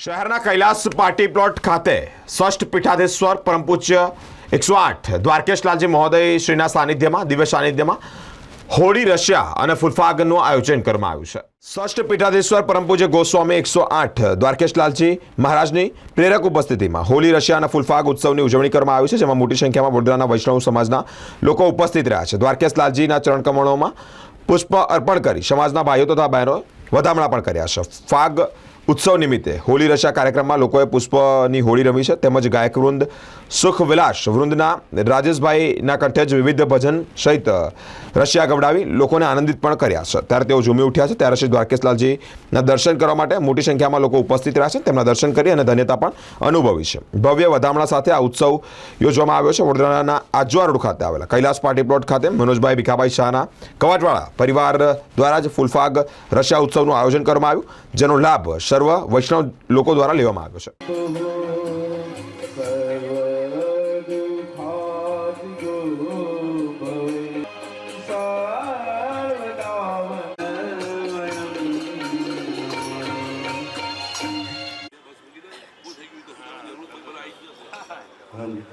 શહેરના Kailash party plot ખાતે ષષ્ઠ પીઠાધીશ્વર પરમ પૂજ્ય એકસો આઠ દ્વારકેશલાલજી મહોદય શ્રીના સાનિધ્યમાં, દિવ્ય સાનિધ્યમાં હોળી રશિયા અને ફુલફાગનું આયોજન કરવામાં આવ્યું છે. ષષ્ઠ પીઠાધીશ્વર પરમ પૂજ્ય ગોસ્વામી એકસો આઠ દ્વારકેશલાલજી મહારાજની પ્રેરક ઉપસ્થિતિમાં હોળી રશિયા અને ફુલફાગ ઉત્સવની ઉજવણી કરવામાં આવી છે, જેમાં મોટી સંખ્યામાં વડોદરાના વૈષ્ણવ સમાજના લોકો ઉપસ્થિત રહ્યા છે. દ્વારકેશલાલજીના ચરણકમળોમાં પુષ્પ અર્પણ કરી સમાજના ભાઈઓ તથા બહેનો વધામણા પણ કર્યા છે. ફાગ ઉત્સવ નિમિત્તે હોળી રચા કાર્યક્રમમાં લોકોએ પુષ્પની હોળી રમી છે. તેમજ ગાયક વૃંદ સુખ વિલાસ વૃંદના રાજેશભાઈના કંઠે જ વિવિધ ભજન સહિત રશિયા ગવડાવી લોકોને આનંદિત પણ કર્યા છે. ત્યારે તેઓ ઝૂમી ઉઠ્યા છે. ત્યારે શ્રી દ્વારકેશલાલજીના દર્શન કરવા માટે મોટી સંખ્યામાં લોકો ઉપસ્થિત રહ્યા છે. તેમના દર્શન કરી અને ધન્યતા પણ અનુભવી છે. ભવ્ય વધામણા સાથે આ ઉત્સવ યોજવામાં આવ્યો છે. વડોદરાના આજવા રોડ ખાતે આવેલા કૈલાસ પાર્ટી પ્લોટ ખાતે મનોજભાઈ ભીખાભાઈ શાહના કવાટવાળા પરિવાર દ્વારા જ ફૂલફાગ રશિયા ઉત્સવનું આયોજન કરવામાં આવ્યું, જેનો લાભ સર્વ વૈષ્ણવ લોકો દ્વારા લેવામાં આવ્યો છે. Amin.